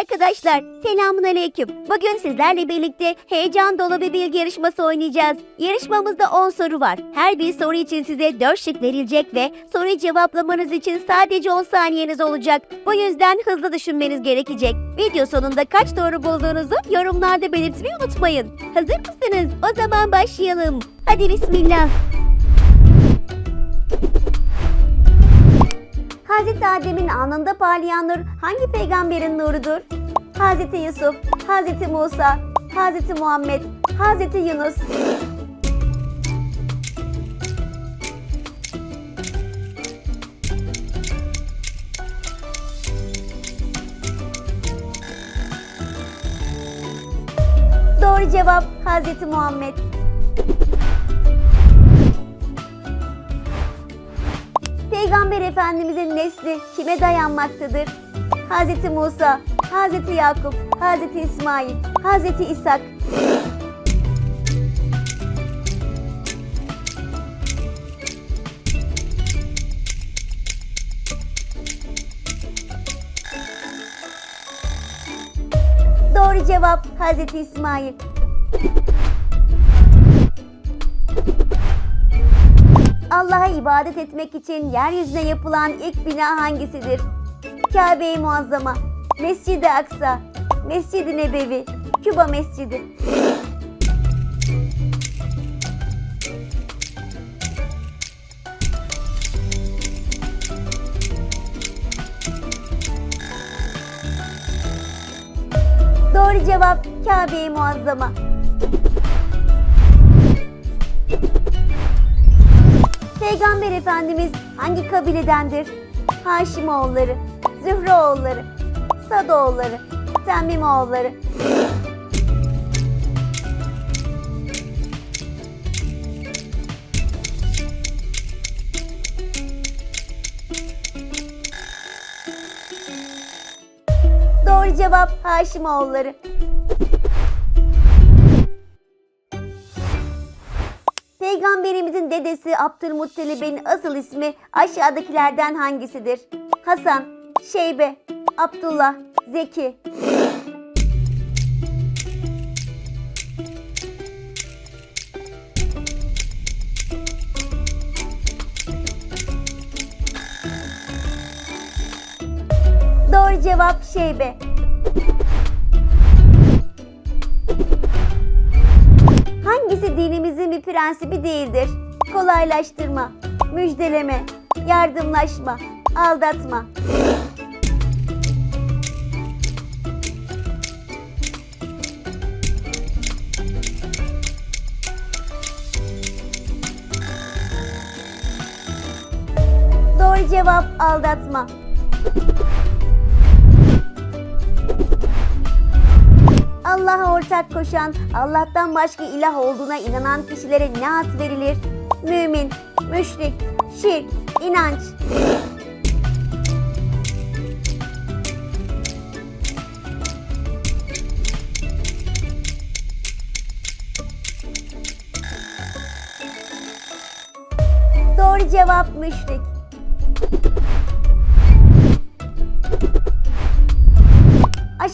arkadaşlar, selamun aleyküm. Bugün sizlerle birlikte heyecan dolu bir bilgi yarışması oynayacağız. Yarışmamızda 10 soru var. Her bir soru için size 4 şık verilecek ve soruyu cevaplamanız için sadece 10 saniyeniz olacak. Bu yüzden hızlı düşünmeniz gerekecek. Video sonunda kaç doğru bulduğunuzu yorumlarda belirtmeyi unutmayın. Hazır mısınız? O zaman başlayalım. Hadi bismillah. Hazreti Adem'in alnında parlayan nur hangi peygamberin nurudur? Hazreti Yusuf, Hazreti Musa, Hazreti Muhammed, Hazreti Yunus. Doğru cevap Hazreti Muhammed. Peygamber Efendimizin nesli kime dayanmaktadır? Hazreti Musa, Hazreti Yakup, Hazreti İsmail, Hazreti İshak. Doğru cevap Hazreti İsmail. Allah'a ibadet etmek için yeryüzüne yapılan ilk bina hangisidir? Kabe-i Muazzama, Mescid-i Aksa, Mescid-i Nebevi, Küba Mescidi. Doğru cevap Kabe-i Muazzama. Peygamber Efendimiz hangi kabiledendir? Haşimoğulları, Zühreoğulları, Sadoğulları, Temmimoğulları. Doğru cevap Haşimoğulları. Peygamberimizin dedesi Abdülmuttalib'in asıl ismi aşağıdakilerden hangisidir? Hasan, Şeybe, Abdullah, Zeki. Doğru cevap Şeybe. Hangisi dinimizin bir prensibi değildir? Kolaylaştırma, müjdeleme, yardımlaşma, aldatma. Doğru cevap aldatma. Allah'a ortak koşan, Allah'tan başka ilah olduğuna inanan kişilere ne ad verilir? Mümin, müşrik, şirk, inanç. Doğru cevap müşrik.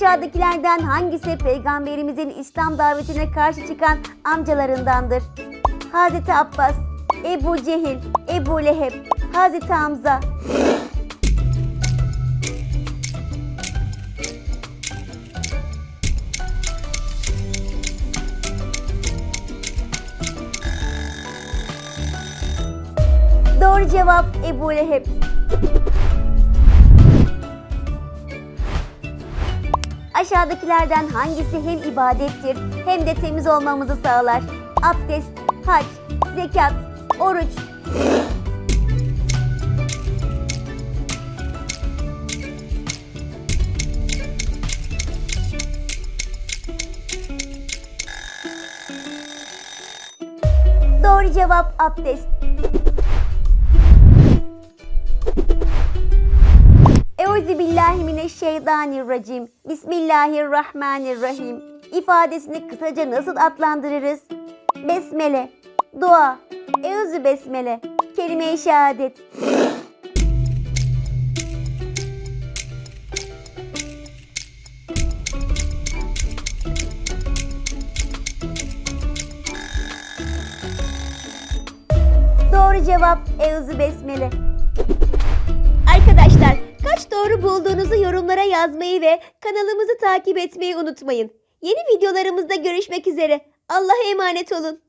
Aşağıdakilerden hangisi peygamberimizin İslam davetine karşı çıkan amcalarındandır? Hazreti Abbas, Ebu Cehil, Ebu Leheb, Hazreti Hamza. Doğru cevap Ebu Leheb. Aşağıdakilerden hangisi hem ibadettir hem de temiz olmamızı sağlar? Abdest, hac, zekat, oruç. Doğru cevap abdest. Euzubillahimineşşeytanirracim. Bismillahirrahmanirrahim. İfadesini kısaca nasıl adlandırırız? Besmele, dua, euzü besmele, kelime-i şehadet. Doğru cevap Euzü Besmele. Arkadaşlar yorumlara yazmayı ve kanalımızı takip etmeyi unutmayın. Yeni videolarımızda görüşmek üzere. Allah'a emanet olun.